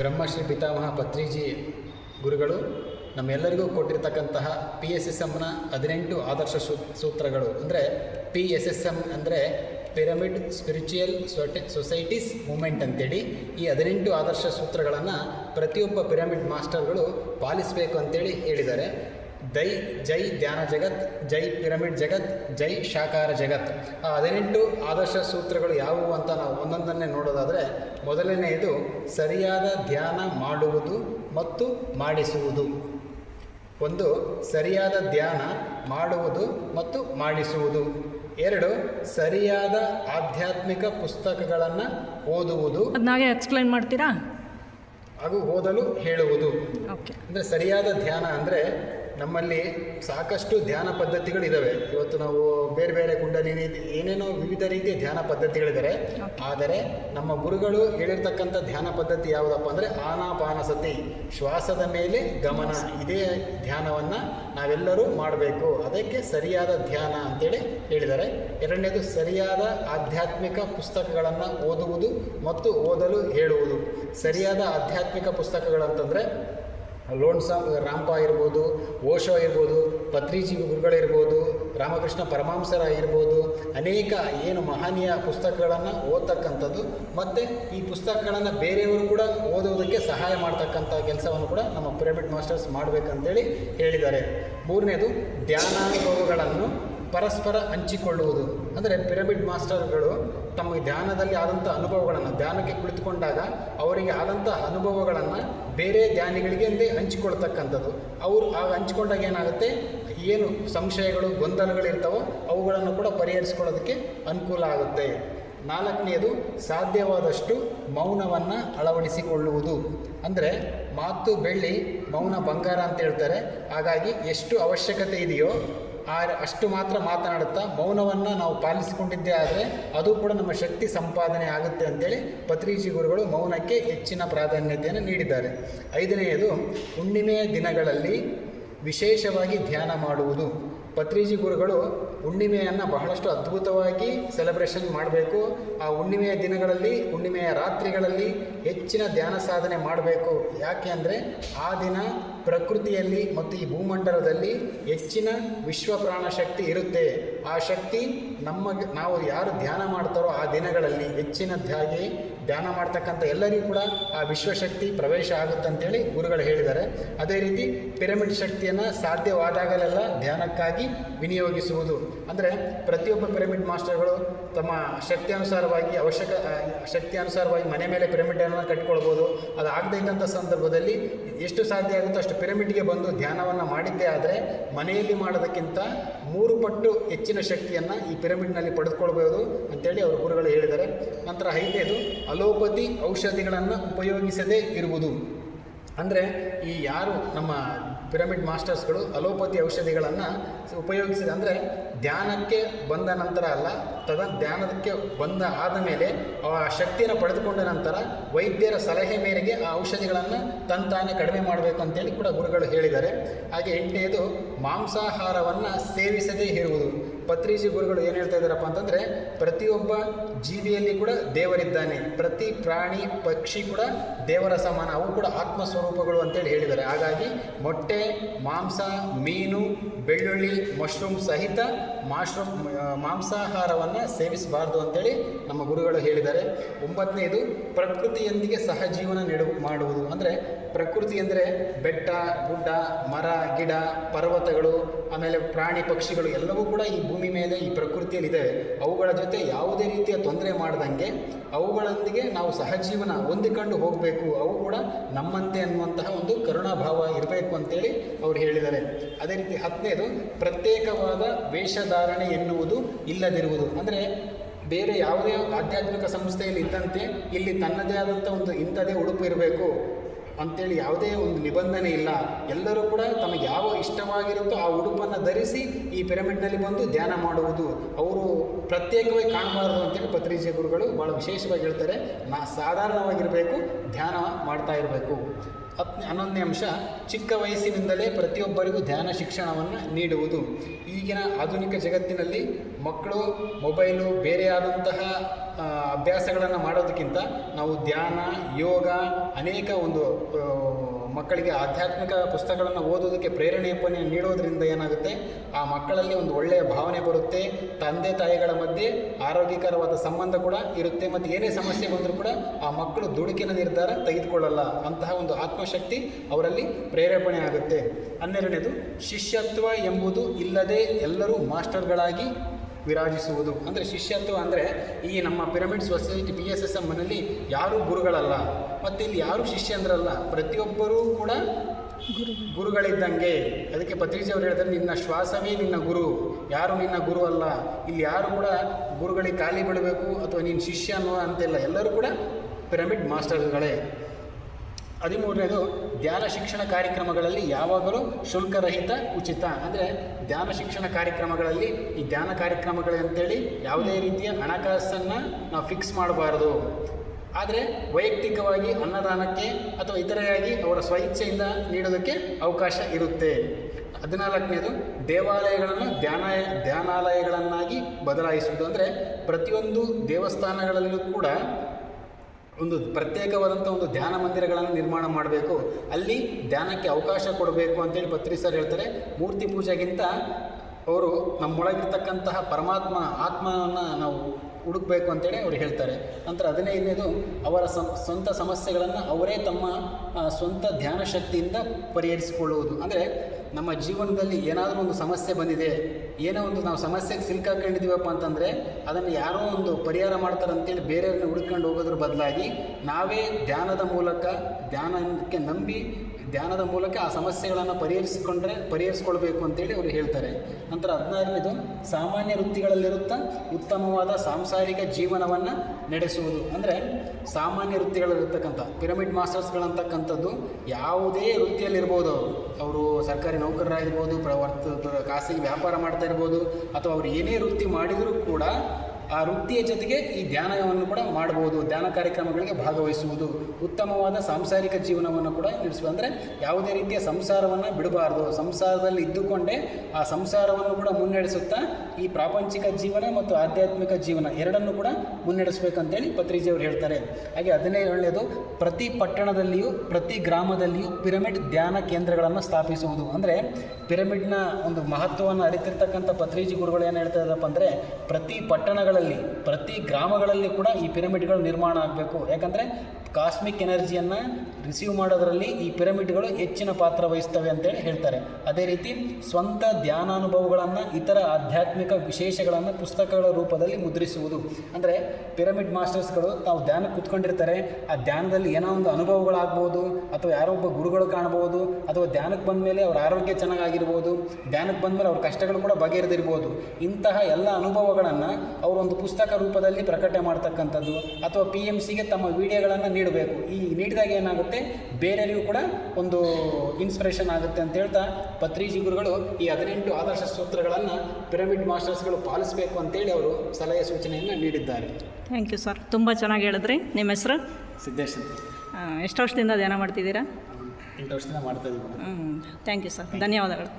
ಬ್ರಹ್ಮಶ್ರೀ ಪಿತಾಮಹ ಪತ್ರಿಜಿ ಗುರುಗಳು, ನಮ್ಮೆಲ್ಲರಿಗೂ ಕೊಟ್ಟಿರ್ತಕ್ಕಂತಹ ಪಿ ಎಸ್ ಎಸ್ ಎಮ್ನ ಹದಿನೆಂಟು ಆದರ್ಶ ಸೂತ್ರಗಳು. ಅಂದರೆ ಪಿ ಎಸ್ ಎಸ್ ಎಂ ಅಂದರೆ ಪಿರಮಿಡ್ ಸ್ಪಿರಿಚುಯಲ್ ಸೊಟೆ ಸೊಸೈಟೀಸ್ ಮೂಮೆಂಟ್ ಅಂತೇಳಿ ಈ ಹದಿನೆಂಟು ಆದರ್ಶ ಸೂತ್ರಗಳನ್ನು ಪ್ರತಿಯೊಬ್ಬ ಪಿರಮಿಡ್ ಮಾಸ್ಟರ್ಗಳು ಪಾಲಿಸಬೇಕು ಅಂತೇಳಿ ಹೇಳಿದ್ದಾರೆ. ದೈ ಜೈ ಧ್ಯಾನ ಜಗತ್, ಜೈ ಪಿರಮಿಡ್ ಜಗತ್, ಜೈ ಶಾಕಾರ ಜಗತ್. ಆ ಹದಿನೆಂಟು ಆದರ್ಶ ಸೂತ್ರಗಳು ಯಾವುವು ಅಂತ ನಾವು ಒಂದೊಂದನ್ನೇ ನೋಡೋದಾದರೆ, ಮೊದಲನೆಯದು ಸರಿಯಾದ ಧ್ಯಾನ ಮಾಡುವುದು ಮತ್ತು ಮಾಡಿಸುವುದು. ಒಂದು, ಸರಿಯಾದ ಧ್ಯಾನ ಮಾಡುವುದು ಮತ್ತು ಮಾಡಿಸುವುದು. ಎರಡು, ಸರಿಯಾದ ಆಧ್ಯಾತ್ಮಿಕ ಪುಸ್ತಕಗಳನ್ನು ಓದುವುದು. ಎಕ್ಸ್ಪ್ಲೈನ್ ಮಾಡ್ತೀರಾ? ಹಾಗೂ ಓದಲು ಹೇಳುವುದು. ಅಂದರೆ ಸರಿಯಾದ ಧ್ಯಾನ ಅಂದರೆ ನಮ್ಮಲ್ಲಿ ಸಾಕಷ್ಟು ಧ್ಯಾನ ಪದ್ಧತಿಗಳಿದ್ದಾವೆ ಇವತ್ತು ನಾವು ಬೇರೆ ಬೇರೆ ಕುಂಡಲಿನಿ ಏನೇನೋ ವಿವಿಧ ರೀತಿಯ ಧ್ಯಾನ ಪದ್ಧತಿಗಳಿದ್ದಾರೆ ಆದರೆ ನಮ್ಮ ಗುರುಗಳು ಹೇಳಿರ್ತಕ್ಕಂಥ ಧ್ಯಾನ ಪದ್ಧತಿ ಯಾವುದಪ್ಪ ಅಂದರೆ ಆನಾಪಾನಸತಿ ಶ್ವಾಸದ ಮೇಲೆ ಗಮನ. ಇದೇ ಧ್ಯಾನವನ್ನು ನಾವೆಲ್ಲರೂ ಮಾಡಬೇಕು. ಅದಕ್ಕೆ ಸರಿಯಾದ ಧ್ಯಾನ ಅಂತೇಳಿ ಹೇಳಿದ್ದಾರೆ. ಎರಡನೇದು ಸರಿಯಾದ ಆಧ್ಯಾತ್ಮಿಕ ಪುಸ್ತಕಗಳನ್ನು ಓದುವುದು ಮತ್ತು ಓದಲು ಹೇಳುವುದು. ಸರಿಯಾದ ಆಧ್ಯಾತ್ಮಿಕ ಪುಸ್ತಕಗಳಂತಂದರೆ ಲೋಣ್ಸಾ ರಾಂಪ ಇರ್ಬೋದು, ಓಶೋ ಇರ್ಬೋದು, ಪತ್ರಿಜಿ ಗುರುಗಳಿರ್ಬೋದು, ರಾಮಕೃಷ್ಣ ಪರಮಾಂಸರ ಇರ್ಬೋದು, ಅನೇಕ ಏನು ಮಹನೀಯ ಪುಸ್ತಕಗಳನ್ನು ಓದ್ತಕ್ಕಂಥದ್ದು, ಮತ್ತು ಈ ಪುಸ್ತಕಗಳನ್ನು ಬೇರೆಯವರು ಕೂಡ ಓದೋದಕ್ಕೆ ಸಹಾಯ ಮಾಡ್ತಕ್ಕಂಥ ಕೆಲಸವನ್ನು ಕೂಡ ನಮ್ಮ ಪಿರಮಿಡ್ ಮಾಸ್ಟರ್ಸ್ ಮಾಡಬೇಕಂತೇಳಿ ಹೇಳಿದ್ದಾರೆ. ಮೂರನೇದು ಧ್ಯಾನಾನುಭವಗಳನ್ನು ಪರಸ್ಪರ ಹಂಚಿಕೊಳ್ಳುವುದು. ಅಂದರೆ ಪಿರಮಿಡ್ ಮಾಸ್ಟರ್ಗಳು ತಮ್ಮ ಧ್ಯಾನದಲ್ಲಿ ಆದಂಥ ಅನುಭವಗಳನ್ನು, ಧ್ಯಾನಕ್ಕೆ ಕುಳಿತುಕೊಂಡಾಗ ಅವರಿಗೆ ಆದಂಥ ಅನುಭವಗಳನ್ನು ಬೇರೆ ಧ್ಯಾನಿಗಳಿಗೆ ಹಂಚಿಕೊಳ್ತಕ್ಕಂಥದ್ದು. ಅವರು ಆಗ ಹಂಚಿಕೊಂಡಾಗ ಏನಾಗುತ್ತೆ? ಏನು ಸಂಶಯಗಳು, ಗೊಂದಲಗಳಿರ್ತಾವೋ ಅವುಗಳನ್ನು ಕೂಡ ಪರಿಹರಿಸ್ಕೊಳ್ಳೋದಕ್ಕೆ ಅನುಕೂಲ ಆಗುತ್ತೆ. ನಾಲ್ಕನೆಯದು ಸಾಧ್ಯವಾದಷ್ಟು ಮೌನವನ್ನು ಅಳವಡಿಸಿಕೊಳ್ಳುವುದು. ಅಂದರೆ ಮಾತು, ಬೆಳ್ಳಿ, ಮೌನ, ಬಂಗಾರ ಅಂತ ಹೇಳ್ತಾರೆ. ಹಾಗಾಗಿ ಎಷ್ಟು ಅವಶ್ಯಕತೆ ಇದೆಯೋ ಆ ಅಷ್ಟು ಮಾತ್ರ ಮಾತನಾಡುತ್ತಾ ಮೌನವನ್ನು ನಾವು ಪಾಲಿಸಿಕೊಂಡಿದ್ದೇ ಆದರೆ ಅದು ಕೂಡ ನಮ್ಮ ಶಕ್ತಿ ಸಂಪಾದನೆ ಆಗುತ್ತೆ ಅಂತೇಳಿ ಪತ್ರಿಜಿ ಗುರುಗಳು ಮೌನಕ್ಕೆ ಹೆಚ್ಚಿನ ಪ್ರಾಧಾನ್ಯತೆಯನ್ನು ನೀಡಿದ್ದಾರೆ. ಐದನೆಯದು ಹುಣ್ಣಿಮೆಯ ದಿನಗಳಲ್ಲಿ ವಿಶೇಷವಾಗಿ ಧ್ಯಾನ ಮಾಡುವುದು. ಪತ್ರಿಜಿ ಗುರುಗಳು ಹುಣ್ಣಿಮೆಯನ್ನು ಬಹಳಷ್ಟು ಅದ್ಭುತವಾಗಿ ಸೆಲೆಬ್ರೇಷನ್ ಮಾಡಬೇಕು. ಆ ಹುಣ್ಣಿಮೆಯ ದಿನಗಳಲ್ಲಿ, ಹುಣ್ಣಿಮೆಯ ರಾತ್ರಿಗಳಲ್ಲಿ ಹೆಚ್ಚಿನ ಧ್ಯಾನ ಸಾಧನೆ ಮಾಡಬೇಕು. ಯಾಕೆ ಅಂದರೆ ಆ ದಿನ ಪ್ರಕೃತಿಯಲ್ಲಿ ಮತ್ತು ಈ ಭೂಮಂಡಲದಲ್ಲಿ ಹೆಚ್ಚಿನ ವಿಶ್ವ ಪ್ರಾಣ ಶಕ್ತಿ ಇರುತ್ತೆ. ಆ ಶಕ್ತಿ ನಮ್ಮ ನಾವು ಯಾರು ಧ್ಯಾನ ಮಾಡ್ತಾರೋ ಆ ದಿನಗಳಲ್ಲಿ ಹೆಚ್ಚಿನದ್ದಾಗಿ ಧ್ಯಾನ ಮಾಡ್ತಕ್ಕಂಥ ಎಲ್ಲರಿಗೂ ಕೂಡ ಆ ವಿಶ್ವಶಕ್ತಿ ಪ್ರವೇಶ ಆಗುತ್ತಂತೇಳಿ ಗುರುಗಳು ಹೇಳಿದ್ದಾರೆ. ಅದೇ ರೀತಿ ಪಿರಮಿಡ್ ಶಕ್ತಿಯನ್ನು ಸಾಧ್ಯವಾದಾಗಲೆಲ್ಲ ಧ್ಯಾನಕ್ಕಾಗಿ ವಿನಿಯೋಗಿಸುವುದು. ಅಂದರೆ ಪ್ರತಿಯೊಬ್ಬ ಪಿರಮಿಡ್ ಮಾಸ್ಟರ್ಗಳು ತಮ್ಮ ಶಕ್ತಿ ಅನುಸಾರವಾಗಿ ಅವಶ್ಯಕ ಶಕ್ತಿಯಾನುಸಾರವಾಗಿ ಮನೆ ಮೇಲೆ ಪಿರಮಿಡನ್ನು ಕಟ್ಕೊಳ್ಬೋದು. ಅದು ಆಗದೇ ಇದ್ದಂಥ ಸಂದರ್ಭದಲ್ಲಿ ಎಷ್ಟು ಸಾಧ್ಯ ಆಗುತ್ತೋ ಅಷ್ಟು ಪಿರಮಿಡ್ಗೆ ಬಂದು ಧ್ಯಾನವನ್ನು ಮಾಡಿದ್ದೇ ಆದರೆ ಮನೆಯಲ್ಲಿ ಮಾಡೋದಕ್ಕಿಂತ ಮೂರು ಪಟ್ಟು ಹೆಚ್ಚಿನ ಶಕ್ತಿಯನ್ನು ಈ ಪಿರಮಿಡ್ನಲ್ಲಿ ಪಡೆದುಕೊಳ್ಬೋದು ಅಂತೇಳಿ ಅವರು ಗುರುಗಳು ಹೇಳಿದ್ದಾರೆ. ನಂತರ ಐದನೇದು ಅಲೋಪತಿ ಔಷಧಿಗಳನ್ನು ಉಪಯೋಗಿಸದೇ ಇರುವುದು. ಅಂದರೆ ಈ ಯಾರು ನಮ್ಮ ಪಿರಮಿಡ್ ಮಾಸ್ಟರ್ಸ್ಗಳು ಅಲೋಪತಿ ಔಷಧಿಗಳನ್ನು ಉಪಯೋಗಿಸಿದೆ ಅಂದರೆ ಧ್ಯಾನಕ್ಕೆ ಬಂದ ನಂತರ ಅಲ್ಲ ಧ್ಯಾನಕ್ಕೆ ಬಂದ ಆದ ಮೇಲೆ ಆ ಶಕ್ತಿಯನ್ನು ಪಡೆದುಕೊಂಡ ನಂತರ ವೈದ್ಯರ ಸಲಹೆ ಮೇರೆಗೆ ಆ ಔಷಧಿಗಳನ್ನು ತಂತಾನೆ ಕಡಿಮೆ ಮಾಡಬೇಕು ಅಂತೇಳಿ ಕೂಡ ಗುರುಗಳು ಹೇಳಿದ್ದಾರೆ. ಹಾಗೆ ಎಂಟನೇದು ಮಾಂಸಾಹಾರವನ್ನು ಸೇವಿಸದೇ ಇರುವುದು. ಪತ್ರಿಜಿ ಗುರುಗಳು ಏನು ಹೇಳ್ತಾ ಇದ್ದಾರಪ್ಪ ಅಂತಂದರೆ ಪ್ರತಿಯೊಬ್ಬ ಜೀವಿಯಲ್ಲಿ ಕೂಡ ದೇವರಿದ್ದಾನೆ. ಪ್ರತಿ ಪ್ರಾಣಿ, ಪಕ್ಷಿ ಕೂಡ ದೇವರ ಸಮಾನ. ಅವು ಕೂಡ ಆತ್ಮ ಸ್ವರೂಪಗಳು ಅಂತೇಳಿ ಹೇಳಿದ್ದಾರೆ. ಹಾಗಾಗಿ ಮೊಟ್ಟೆ, ಮಾಂಸ, ಮೀನು, ಬೆಳ್ಳುಳ್ಳಿ, ಮಶ್ರೂಮ್ ಸಹಿತ ಮಾಶ್ರೂಮ್, ಮಾಂಸಾಹಾರವನ್ನು ಸೇವಿಸಬಾರ್ದು ಅಂತೇಳಿ ನಮ್ಮ ಗುರುಗಳು ಹೇಳಿದ್ದಾರೆ. ಒಂಬತ್ತನೇದು, ಪ್ರಕೃತಿಯೊಂದಿಗೆ ಸಹಜೀವನ ನೆಡು ಮಾಡುವುದು. ಅಂದರೆ ಪ್ರಕೃತಿ ಅಂದರೆ ಬೆಟ್ಟ, ಗುಡ್ಡ, ಮರ, ಗಿಡ, ಪರ್ವತಗಳು, ಆಮೇಲೆ ಪ್ರಾಣಿ ಪಕ್ಷಿಗಳು ಎಲ್ಲವೂ ಕೂಡ ಈ ಭೂಮಿ ಮೇಲೆ, ಈ ಪ್ರಕೃತಿಯಲ್ಲಿದೆ. ಅವುಗಳ ಜೊತೆ ಯಾವುದೇ ರೀತಿಯ ತೊಂದರೆ ಮಾಡ್ದಂಗೆ ಅವುಗಳೊಂದಿಗೆ ನಾವು ಸಹಜೀವನ ಹೊಂದಿಕೊಂಡು ಹೋಗಬೇಕು. ಅವು ಕೂಡ ನಮ್ಮಂತೆ ಅನ್ನುವಂತಹ ಒಂದು ಕರುಣಾಭಾವ ಇರಬೇಕು ಅಂತೇಳಿ ಅವರು ಹೇಳಿದ್ದಾರೆ. ಅದೇ ರೀತಿ ಹತ್ತನೇದು, ಪ್ರತ್ಯೇಕವಾದ ವೇಷಧಾರಣೆ ಎನ್ನುವುದು ಇಲ್ಲದಿರುವುದು. ಅಂದರೆ ಬೇರೆ ಯಾವುದೇ ಆಧ್ಯಾತ್ಮಿಕ ಸಂಸ್ಥೆಯಲ್ಲಿ ಇದ್ದಂತೆ ಇಲ್ಲಿ ತನ್ನದೇ ಆದಂಥ ಒಂದು ಇಂಥದೇ ಉಡುಪು ಇರಬೇಕು ಅಂತೇಳಿ ಯಾವುದೇ ಒಂದು ನಿಬಂಧನೆ ಇಲ್ಲ. ಎಲ್ಲರೂ ಕೂಡ ತಮಗೆ ಯಾವ ಇಷ್ಟವಾಗಿರುತ್ತೋ ಆ ಉಡುಪನ್ನು ಧರಿಸಿ ಈ ಪಿರಮಿಡ್ನಲ್ಲಿ ಬಂದು ಧ್ಯಾನ ಮಾಡುವುದು. ಅವರು ಪ್ರತ್ಯೇಕವಾಗಿ ಕಾಣಬಾರದು ಅಂತೇಳಿ ಪತ್ರಿಜೆ ಗುರುಗಳು ಭಾಳ ವಿಶೇಷವಾಗಿ ಹೇಳ್ತಾರೆ. ನಾ ಸಾಧಾರಣವಾಗಿರಬೇಕು, ಧ್ಯಾನ ಮಾಡ್ತಾ ಇರಬೇಕು. ಹತ್ ಹನ್ನೊಂದನೇ ಅಂಶ, ಚಿಕ್ಕ ವಯಸ್ಸಿನಿಂದಲೇ ಪ್ರತಿಯೊಬ್ಬರಿಗೂ ಧ್ಯಾನ ಶಿಕ್ಷಣವನ್ನು ನೀಡುವುದು. ಈಗಿನ ಆಧುನಿಕ ಜಗತ್ತಿನಲ್ಲಿ ಮಕ್ಕಳು, ಮೊಬೈಲು ಬೇರೆಯಾದಂತಹ ಅಭ್ಯಾಸಗಳನ್ನು ಮಾಡೋದಕ್ಕಿಂತ ನಾವು ಧ್ಯಾನ, ಯೋಗ ಅನೇಕ ಒಂದು ಮಕ್ಕಳಿಗೆ ಆಧ್ಯಾತ್ಮಿಕ ಪುಸ್ತಕಗಳನ್ನು ಓದೋದಕ್ಕೆ ಪ್ರೇರಣೆಯನ್ನು ನೀಡೋದ್ರಿಂದ ಏನಾಗುತ್ತೆ? ಆ ಮಕ್ಕಳಲ್ಲಿ ಒಂದು ಒಳ್ಳೆಯ ಭಾವನೆ ಬರುತ್ತೆ. ತಂದೆ, ತಾಯಿಗಳ ಮಧ್ಯೆ ಆರೋಗ್ಯಕರವಾದ ಸಂಬಂಧ ಕೂಡ ಇರುತ್ತೆ. ಮತ್ತು ಏನೇ ಸಮಸ್ಯೆ ಬಂದರೂ ಕೂಡ ಆ ಮಕ್ಕಳು ದುಡುಕಿನ ನಿರ್ಧಾರ ತೆಗೆದುಕೊಳ್ಳಲ್ಲ. ಅಂತಹ ಒಂದು ಆತ್ಮಶಕ್ತಿ ಅವರಲ್ಲಿ ಪ್ರೇರೇಪಣೆ ಆಗುತ್ತೆ. ಹನ್ನೆರಡನೇದು, ಶಿಷ್ಯತ್ವ ಎಂಬುದು ಇಲ್ಲದೆ ಎಲ್ಲರೂ ಮಾಸ್ಟರ್ಗಳಾಗಿ ವಿರಾಜಿಸುವುದು. ಅಂದರೆ ಶಿಷ್ಯತ್ವ ಅಂದರೆ ಈ ನಮ್ಮ pyramid society B S S ಎಮ್ನಲ್ಲಿ ಯಾರೂ ಗುರುಗಳಲ್ಲ, ಮತ್ತು ಇಲ್ಲಿ ಯಾರು ಶಿಷ್ಯಂದ್ರಲ್ಲ, ಪ್ರತಿಯೊಬ್ಬರೂ ಕೂಡ ಗುರುಗಳಿದ್ದಂಗೆ. ಅದಕ್ಕೆ ಪತ್ರಿಜಿ ಅವರು ಹೇಳ್ತಾರೆ, ನಿನ್ನ ಶ್ವಾಸವೇ ನಿನ್ನ ಗುರು, ಯಾರು ನಿನ್ನ ಗುರು ಅಲ್ಲ. ಇಲ್ಲಿ ಯಾರು ಕೂಡ ಗುರುಗಳಿಗೆ ಖಾಲಿ ಬಿಡಬೇಕು ಅಥವಾ ನೀನು ಶಿಷ್ಯ ಅನ್ನೋ ಅಂತೆಲ್ಲ. ಎಲ್ಲರೂ ಕೂಡ ಪಿರಮಿಡ್ ಮಾಸ್ಟರ್ಗಳೇ ಹದಿಮೂರನೇದು ಧ್ಯಾನ ಶಿಕ್ಷಣ ಕಾರ್ಯಕ್ರಮಗಳಲ್ಲಿ ಯಾವಾಗಲೂ ಶುಲ್ಕರಹಿತ ಉಚಿತ. ಅಂದರೆ ಧ್ಯಾನ ಶಿಕ್ಷಣ ಕಾರ್ಯಕ್ರಮಗಳಲ್ಲಿ ಈ ಧ್ಯಾನ ಕಾರ್ಯಕ್ರಮಗಳು ಅಂತೇಳಿ ಯಾವುದೇ ರೀತಿಯ ಹಣಕಾಸನ್ನು ನಾವು ಫಿಕ್ಸ್ ಮಾಡಬಾರದು. ಆದರೆ ವೈಯಕ್ತಿಕವಾಗಿ ಅನ್ನದಾನಕ್ಕೆ ಅಥವಾ ಇತರೆಯಾಗಿ ಅವರ ಸ್ವಇಚ್ಛೆಯಿಂದ ನೀಡೋದಕ್ಕೆ ಅವಕಾಶ ಇರುತ್ತೆ. ಹದಿನಾಲ್ಕನೇದು ದೇವಾಲಯಗಳನ್ನು ಧ್ಯಾನ, ಧ್ಯಾನಾಲಯಗಳನ್ನಾಗಿ ಬದಲಾಯಿಸುವುದು. ಅಂದರೆ ಪ್ರತಿಯೊಂದು ದೇವಸ್ಥಾನಗಳಲ್ಲೂ ಕೂಡ ಒಂದು ಪ್ರತ್ಯೇಕವಾದಂಥ ಒಂದು ಧ್ಯಾನ ಮಂದಿರಗಳನ್ನು ನಿರ್ಮಾಣ ಮಾಡಬೇಕು. ಅಲ್ಲಿ ಧ್ಯಾನಕ್ಕೆ ಅವಕಾಶ ಕೊಡಬೇಕು ಅಂತೇಳಿ ಪತ್ರಿ ಸರ್ ಹೇಳ್ತಾರೆ. ಮೂರ್ತಿ ಪೂಜೆಗಿಂತ ಅವರು ನಮ್ಮೊಳಗಿರ್ತಕ್ಕಂತಹ ಪರಮಾತ್ಮ ಆತ್ಮವನ್ನು ನಾವು ಹುಡುಕಬೇಕು ಅಂತೇಳಿ ಅವ್ರು ಹೇಳ್ತಾರೆ. ನಂತರ ಹದಿನೈದನೇದು ಅವರ ಸಂ, ಸ್ವಂತ ಸಮಸ್ಯೆಗಳನ್ನು ಅವರೇ ತಮ್ಮ ಸ್ವಂತ ಧ್ಯಾನ ಶಕ್ತಿಯಿಂದ ಪರಿಹರಿಸಿಕೊಳ್ಳುವುದು. ಅಂದರೆ ನಮ್ಮ ಜೀವನದಲ್ಲಿ ಏನಾದರೂ ಒಂದು ಸಮಸ್ಯೆ ಬಂದಿದೆ, ಏನೋ ಒಂದು ನಾವು ಸಮಸ್ಯೆಗೆ ಸಿಲ್ಕಾಕೊಂಡಿದ್ದೀವಪ್ಪ ಅಂತಂದರೆ ಅದನ್ನು ಯಾರೋ ಒಂದು ಪರಿಹಾರ ಮಾಡ್ತಾರೆ ಅಂತೇಳಿ ಬೇರೆಯವ್ರನ್ನ ಹುಡ್ಕೊಂಡು ಹೋಗೋದ್ರ ಬದಲಾಗಿ ನಾವೇ ಧ್ಯಾನದ ಮೂಲಕ, ಧ್ಯಾನಕ್ಕೆ ನಂಬಿ, ಧ್ಯಾನದ ಮೂಲಕ ಆ ಸಮಸ್ಯೆಗಳನ್ನು ಪರಿಹರಿಸಿಕೊಂಡ್ರೆ ಪರಿಹರಿಸ್ಕೊಳ್ಬೇಕು ಅಂತೇಳಿ ಅವರು ಹೇಳ್ತಾರೆ. ನಂತರ ಹದಿನಾರನೇದು, ಸಾಮಾನ್ಯ ವೃತ್ತಿಗಳಲ್ಲಿರುತ್ತಾ ಉತ್ತಮವಾದ ಸಾಂಸಾರಿಕ ಜೀವನವನ್ನು ನಡೆಸುವುದು. ಅಂದರೆ ಸಾಮಾನ್ಯ ವೃತ್ತಿಗಳಲ್ಲಿರ್ತಕ್ಕಂಥ ಪಿರಮಿಡ್ ಮಾಸ್ಟರ್ಸ್ಗಳಂತಕ್ಕಂಥದ್ದು ಯಾವುದೇ ವೃತ್ತಿಯಲ್ಲಿರ್ಬೋದು ಅವರು. ಅವರು ಸರ್ಕಾರಿ ನೌಕರರಾಗಿರ್ಬೋದು ಪ್ರವರ್ತ ಖಾಸಗಿ ವ್ಯಾಪಾರ ಮಾಡ್ತಾ ಇರ್ಬೋದು ಅಥವಾ ಅವರು ಏನೇ ವೃತ್ತಿ ಮಾಡಿದರೂ ಕೂಡ ಆ ವೃತ್ತಿಯ ಜೊತೆಗೆ ಈ ಧ್ಯಾನವನ್ನು ಕೂಡ ಮಾಡಬಹುದು ಧ್ಯಾನ ಕಾರ್ಯಕ್ರಮಗಳಿಗೆ ಭಾಗವಹಿಸುವುದು. ಉತ್ತಮವಾದ ಸಾಂಸಾರಿಕ ಜೀವನವನ್ನು ಕೂಡ ನಡೆಸುವುದು. ಅಂದರೆ ಯಾವುದೇ ರೀತಿಯ ಸಂಸಾರವನ್ನು ಬಿಡಬಾರ್ದು. ಸಂಸಾರದಲ್ಲಿ ಇದ್ದುಕೊಂಡೇ ಆ ಸಂಸಾರವನ್ನು ಕೂಡ ಮುನ್ನಡೆಸುತ್ತಾ ಈ ಪ್ರಾಪಂಚಿಕ ಜೀವನ ಮತ್ತು ಆಧ್ಯಾತ್ಮಿಕ ಜೀವನ ಎರಡನ್ನು ಕೂಡ ಮುನ್ನಡೆಸಬೇಕಂತೇಳಿ ಪತ್ರಿಜಿಯವರು ಹೇಳ್ತಾರೆ. ಹಾಗೆ ಹದಿನೈದನೇದು ಪ್ರತಿ ಪಟ್ಟಣದಲ್ಲಿಯೂ, ಪ್ರತಿ ಗ್ರಾಮದಲ್ಲಿಯೂ ಪಿರಮಿಡ್ ಧ್ಯಾನ ಕೇಂದ್ರಗಳನ್ನು ಸ್ಥಾಪಿಸುವುದು. ಅಂದರೆ ಪಿರಮಿಡ್ನ ಒಂದು ಮಹತ್ವವನ್ನು ಅರಿತಿರ್ತಕ್ಕಂಥ ಪತ್ರಿಜಿ ಗುರುಗಳು ಏನು ಹೇಳ್ತಾ ಇದ್ದಾರಪ್ಪ ಅಂದರೆ ಪ್ರತಿ ಪಟ್ಟಣಗಳಲ್ಲಿ, ಪ್ರತಿ ಗ್ರಾಮಗಳಲ್ಲಿ ಕೂಡ ಈ ಪಿರಮಿಡ್ಗಳು ನಿರ್ಮಾಣ ಆಗಬೇಕು. ಯಾಕಂದರೆ ಕಾಸ್ಮಿಕ್ ಎನರ್ಜಿಯನ್ನು ರಿಸೀವ್ ಮಾಡೋದರಲ್ಲಿ ಈ ಪಿರಮಿಡ್ಗಳು ಹೆಚ್ಚಿನ ಪಾತ್ರ ವಹಿಸ್ತವೆ ಅಂತೇಳಿ ಹೇಳ್ತಾರೆ. ಅದೇ ರೀತಿ ಸ್ವಂತ ಧ್ಯಾನಾನುಭವಗಳನ್ನು ಇತರ ಆಧ್ಯಾತ್ಮಿಕ ವಿಶೇಷಗಳನ್ನು ಪುಸ್ತಕಗಳ ರೂಪದಲ್ಲಿ ಮುದ್ರಿಸುವುದು. ಅಂದರೆ ಪಿರಮಿಡ್ ಮಾಸ್ಟರ್ಸ್ಗಳು ತಾವು ಧ್ಯಾನಕ್ಕೆ ಕೂತ್ಕೊಂಡಿರ್ತಾರೆ. ಆ ಧ್ಯಾನದಲ್ಲಿ ಏನೋ ಒಂದು ಅನುಭವಗಳಾಗ್ಬೋದು, ಅಥವಾ ಯಾರೋ ಒಬ್ಬ ಗುರುಗಳು ಕಾಣ್ಬೋದು ಅಥವಾ ಧ್ಯಾನಕ್ಕೆ ಬಂದ ಮೇಲೆ ಅವ್ರ ಆರೋಗ್ಯ ಚೆನ್ನಾಗಿರ್ಬೋದು ಧ್ಯಾನಕ್ಕೆ ಬಂದ ಮೇಲೆ ಅವ್ರ ಕಷ್ಟಗಳು ಕೂಡ ಬಗೆಹರಿದಿರ್ಬೋದು. ಇಂತಹ ಎಲ್ಲ ಅನುಭವಗಳನ್ನು ಅವರು ಒಂದು ಪುಸ್ತಕ ರೂಪದಲ್ಲಿ ಪ್ರಕಟಣೆ ಮಾಡ್ತಕ್ಕಂಥದ್ದು, ಅಥವಾ ಪಿ ಎಂ ಸಿಗೆ ತಮ್ಮ ವಿಡಿಯೋಗಳನ್ನು ನೀಡಬೇಕು ಈ ನೀಡಿದಾಗ ಏನಾಗುತ್ತೆ? ಬೇರೆಯವರಿಗೂ ಕೂಡ ಒಂದು ಇನ್ಸ್ಪಿರೇಷನ್ ಆಗುತ್ತೆ ಅಂತ ಹೇಳ್ತಾ ಪತ್ರಿಜಿ ಗುರುಗಳು ಈ ಹದಿನೆಂಟು ಆದರ್ಶ ಸೂತ್ರಗಳನ್ನು ಪಿರಮಿಡ್ ಮಾಸ್ಟರ್ಸ್ಗಳು ಪಾಲಿಸಬೇಕು ಅಂತೇಳಿ ಅವರು ಸಲಹೆ ಸೂಚನೆಯನ್ನು ನೀಡಿದ್ದಾರೆ. ಥ್ಯಾಂಕ್ ಯು ಸರ್ ತುಂಬ ಚೆನ್ನಾಗಿ ಹೇಳಿದ್ರಿ. ನಿಮ್ಮ ಹೆಸರು? ಸಿದ್ದೇಶ್ ಎಷ್ಟು ವರ್ಷದಿಂದ ಧ್ಯಾನ ಮಾಡ್ತಿದ್ದೀರಾ? ಎಂಟು ವರ್ಷದಿಂದ ಮಾಡ್ತಾ ಇದ್ದೀವಿ. ಥ್ಯಾಂಕ್ ಯು ಸರ್ ಧನ್ಯವಾದಗಳು.